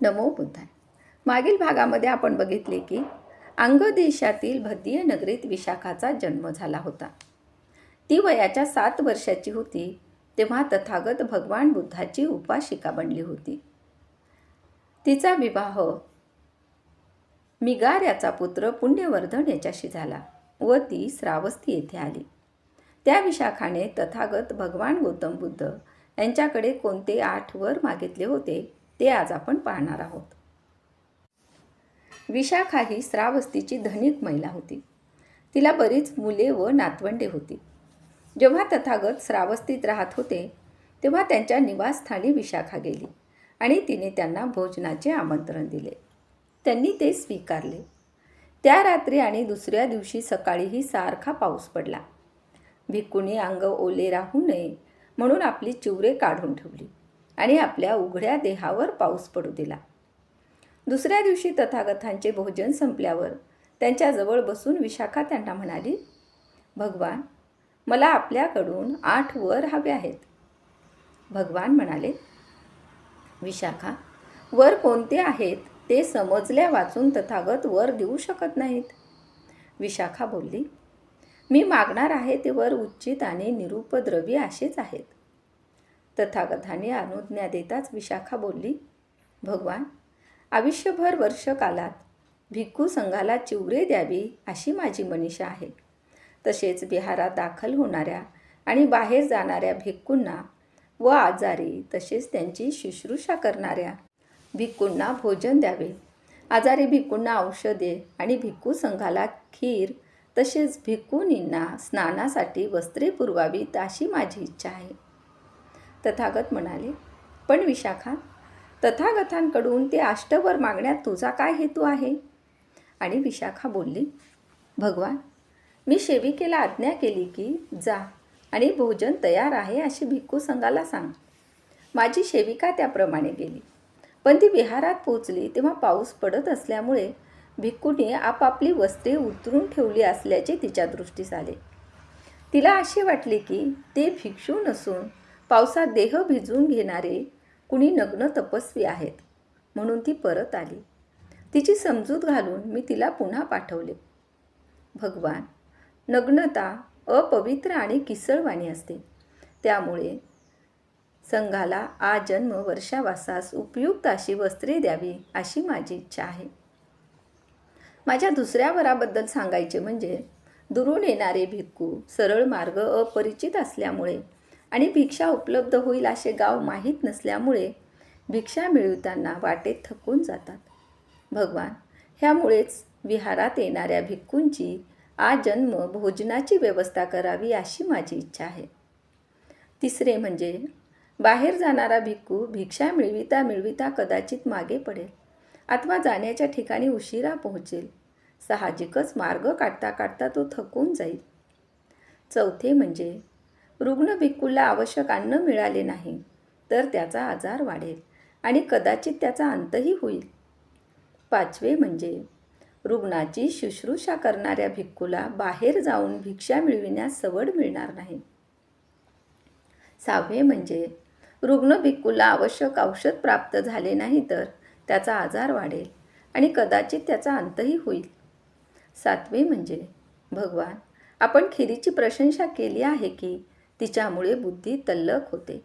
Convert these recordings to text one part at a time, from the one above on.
नमो बुद्धाय. मागील भागामध्ये आपण बघितले की अंग देशातील भद्दीय नगरीत विशाखाचा जन्म झाला होता. ती वयाच्या सात वर्षाची होती तेव्हा तथागत भगवान बुद्धाची उपाशिका बनली होती. तिचा विवाह मिगार याचा पुत्र पुण्यवर्धन याच्याशी झाला व ती श्रावस्ती येथे आली. त्या विशाखाने तथागत भगवान गौतम बुद्ध यांच्याकडे कोणते आठ वर मागितले होते? ते आज आपण पाहणार आहोत. विशाखा ही श्रावस्तीची धनिक महिला होती. तिला बरीच मुले व नातवंडे होती. जेव्हा तथागत श्रावस्तीत राहत होते तेव्हा त्यांच्या निवासस्थानी विशाखा गेली आणि तिने त्यांना भोजनाचे आमंत्रण दिले. त्यांनी ते स्वीकारले. त्या रात्री आणि दुसऱ्या दिवशी सकाळीही सारखा पाऊस पडला. भिक्कूने अंग ओले राहू नये म्हणून आपली चिवरे काढून ठेवली. आणि आपल्या उघड्या देहावर पाऊस पडू दिला. दुसऱ्या दिवशी तथागतांचे भोजन संपल्यावर त्यांच्याजवळ बसून विशाखा त्यांना म्हणाली भगवान मला आपल्याकडून आठ वर हवे आहेत. भगवान म्हणाले विशाखा वर कोणते आहेत ते समजल्या वाचून तथागत वर देऊ शकत नाहीत. विशाखा बोलली मी मागणार आहे ते वर उच्चित आणि निरुपद्रवी असेच आहेत. तथागताने अनुज्ञा देताच विशाखा बोलली भगवान आयुष्यभर वर्षकालात भिक्खू संघाला चिवरे द्यावी अशी माझी मनीषा आहे. तसेच बिहारात दाखल होणाऱ्या आणि बाहेर जाणाऱ्या भिक्खूंना व आजारी तसेच त्यांची शुश्रूषा करणाऱ्या भिक्खूंना भोजन द्यावे. आजारी भिक्खूंना औषधे आणि भिक्खू संघाला खीर तसेच भिक्खुनींना स्नानासाठी वस्त्रे पुरवावीत अशी माझी इच्छा आहे. तथागत म्हणाले पण विशाखा तथागतांकडून ते अष्टवर मागण्यात तुझा काय हेतू आहे? आणि विशाखा बोलली भगवान मी सेविकेला आज्ञा केली की जा आणि भोजन तयार आहे अशी भिक्खू संघाला सांग. माझी सेविका त्याप्रमाणे गेली. पण ती विहारात पोचली तेव्हा पाऊस पडत असल्यामुळे भिक्खूने आपापली वस्त्रे उतरून ठेवली असल्याचे तिच्या दृष्टीस आले. तिला असे वाटले की ते भिक्षू नसून पावसात देह भिजवून घेणारे कुणी नग्न तपस्वी आहेत. म्हणून ती परत आली. तिची समजूत घालून मी तिला पुन्हा पाठवले. भगवान नग्नता अपवित्र आणि किसळवाणी असते. त्यामुळे संघाला आजन्म वर्षावासास उपयुक्त अशी वस्त्रे द्यावी अशी माझी इच्छा आहे. माझ्या दुसऱ्या वराबद्दल सांगायचे म्हणजे दुरून येणारे भिक्खू सरळ मार्ग अपरिचित असल्यामुळे आणि भिक्षा उपलब्ध होईल असे गाव माहीत नसल्यामुळे भिक्षा मिळवताना वाटेत थकून जातात. भगवान ह्यामुळेच विहारात येणाऱ्या भिक्खूंची आजन्म भोजनाची व्यवस्था करावी अशी माझी इच्छा आहे. तिसरे म्हणजे बाहेर जाणारा भिक्खू भिक्षा मिळविता मिळविता कदाचित मागे पडेल अथवा जाण्याच्या ठिकाणी उशिरा पोहोचेल. साहजिकच मार्ग काढता काढता तो थकून जाईल. चौथे म्हणजे रुग्ण भिक्कूला आवश्यक अन्न मिळाले नाही तर त्याचा आजार वाढेल आणि कदाचित त्याचा अंतही होईल. पाचवे म्हणजे रुग्णाची शुश्रूषा करणाऱ्या भिक्कूला बाहेर जाऊन भिक्षा मिळविण्यास सवड मिळणार नाही. सहावे म्हणजे रुग्ण भिक्कूला आवश्यक औषध प्राप्त झाले नाही तर त्याचा आजार वाढेल आणि कदाचित त्याचा अंतही होईल. सातवे म्हणजे भगवान आपण खिरीची प्रशंसा केली आहे की तिच्यामुळे बुद्धी तल्लक होते.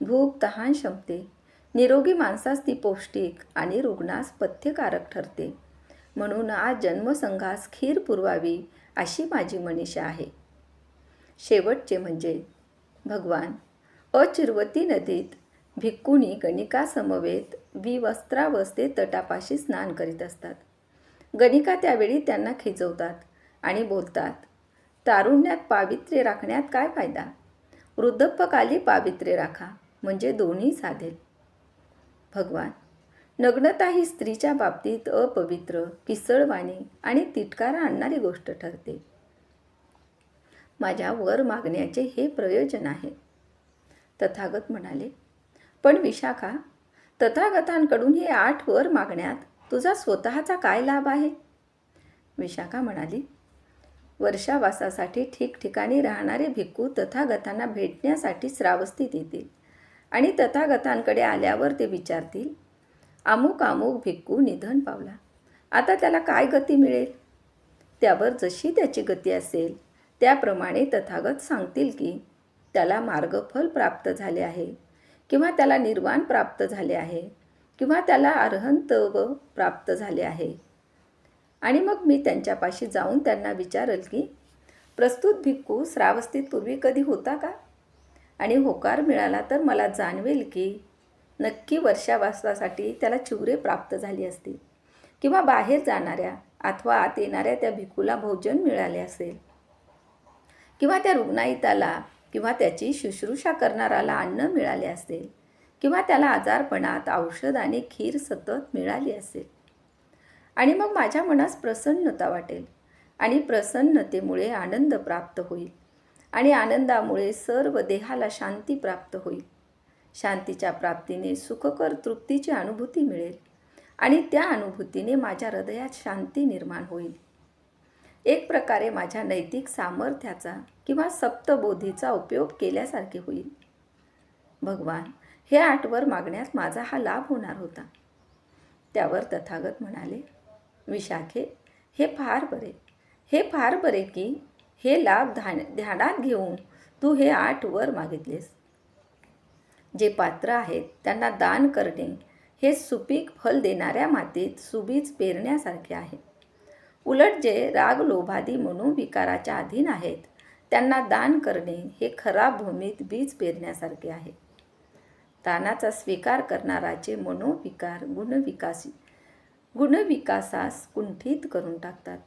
भूक तहान शमते. निरोगी माणसास ती पौष्टिक आणि रुग्णास पथ्यकारक ठरते. म्हणून आज जन्मसंघास खीर पुरवावी अशी माझी मनीषा आहे. शेवटचे म्हणजे भगवान अचिरवती नदीत भिक्कुणी गणिकासमवेत विवस्त्रावस्थे तटापाशी स्नान करीत असतात. गणिका त्यावेळी त्यांना खिजवतात आणि बोलतात तारुण्यात पावित्र्य राखण्यात काय फायदा? वृद्धप्पकाली पावित्र्य राखा म्हणजे दोन्ही साधेल भगवान नग्नता ही स्त्रीच्या बाबतीत अपवित्र किसळवाणी आणि तिटकारा आणणारी गोष्ट ठरते. माझ्या वर मागण्याचे हे प्रयोजन आहे. तथागत म्हणाले पण विशाखा तथागतांकडून हे आठ वर मागण्यात तुझा स्वतःचा काय लाभ आहे? विशाखा म्हणाली वर्षावासासाठी ठिकठिकाणी राहणारे भिक्खू तथागतांना भेटण्यासाठी श्रावस्तीत येतील आणि तथागतांकडे आल्यावर ते विचारतील अमुक अमुक भिक्खू निधन पावला. आता त्याला काय गती मिळेल? त्यावर जशी त्याची गती असेल त्याप्रमाणे तथागत सांगतील की त्याला मार्गफल प्राप्त झाले आहे किंवा त्याला निर्वाण प्राप्त झाले आहे किंवा त्याला अर्हंतव प्राप्त झाले आहे. आणि मग मी त्यांच्यापाशी जाऊन त्यांना विचारल की प्रस्तुत भिक्खू श्रावस्तीत पूर्वी कधी होता का? आणि होकार मिळाला तर मला जाणवेल की नक्की वर्षावासासाठी त्याला चिवरे प्राप्त झाली असतील किंवा बाहेर जाणाऱ्या अथवा आत येणाऱ्या त्या भिक्खूला भोजन मिळाले असेल किंवा त्या रुग्णाईताला किंवा त्याची शुश्रूषा करणाराला अन्न मिळाले असेल किंवा त्याला आजारपणात औषध आणि खीर सतत मिळाली असेल. आणि मग माझ्या मनास प्रसन्नता वाटेल. आणि प्रसन्नतेमुळे आनंद प्राप्त होईल. आणि आनंदामुळे सर्व देहाला शांती प्राप्त होईल. शांतीच्या प्राप्तीने सुखकर तृप्तीची अनुभूती मिळेल. आणि त्या अनुभूतीने माझ्या हृदयात शांती निर्माण होईल. एक प्रकारे माझ्या नैतिक सामर्थ्याचा किंवा सप्तबोधीचा उपयोग केल्यासारखे होईल. भगवान हे आठवर मागण्यास माझा हा लाभ होणार होता. त्यावर तथागत म्हणाले विशाखे हे फार बरे. हे फार बरे की हे लाभ ध्यान ध्यानात घेऊन तू हे आठ वर मागितलेस. जे पात्र आहेत त्यांना दान करणे हे सुपीक फल देणाऱ्या मातीत सुबीज पेरण्यासारखे आहे. उलट जे राग लोभादी मनोविकाराच्या अधीन आहेत त्यांना दान करणे हे खराब भूमीत बीज पेरण्यासारखे आहे. दानाचा स्वीकार करणाराचे मनोविकार गुणविकासी गुणविकासास कुंठित करून टाकतात.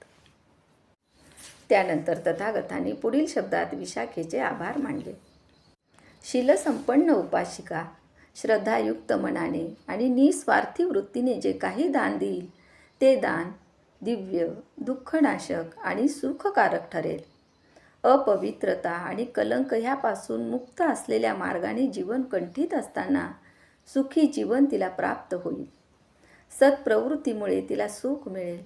त्यानंतर तथागतांनी पुढील शब्दात विशाखेचे आभार मानले. शीलसंपन्न उपाशिका श्रद्धायुक्त मनाने आणि निस्वार्थी वृत्तीने जे काही दान देईल ते दान दिव्य दुःखनाशक आणि सुखकारक ठरेल. अपवित्रता आणि कलंक ह्यापासून मुक्त असलेल्या मार्गाने जीवन कंठित असताना सुखी जीवन तिला प्राप्त होईल. सत्प्रवृत्तीमुळे तिला सुख मिळेल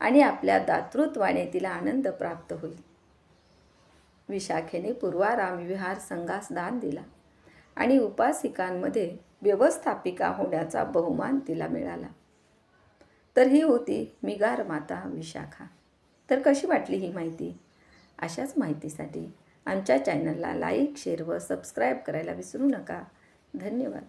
आणि आपल्या दातृत्वाने तिला आनंद प्राप्त होईल. विशाखेने पूर्वाराम विहार संघास दान दिला आणि उपासिकांमध्ये व्यवस्थापिका होण्याचा बहुमान तिला मिळाला. तर ही होती मिगार माता विशाखा. तर कशी वाटली ही माहिती? अशाच माहितीसाठी आमच्या चॅनलला लाईक शेअर व सबस्क्राईब करायला विसरू नका. धन्यवाद.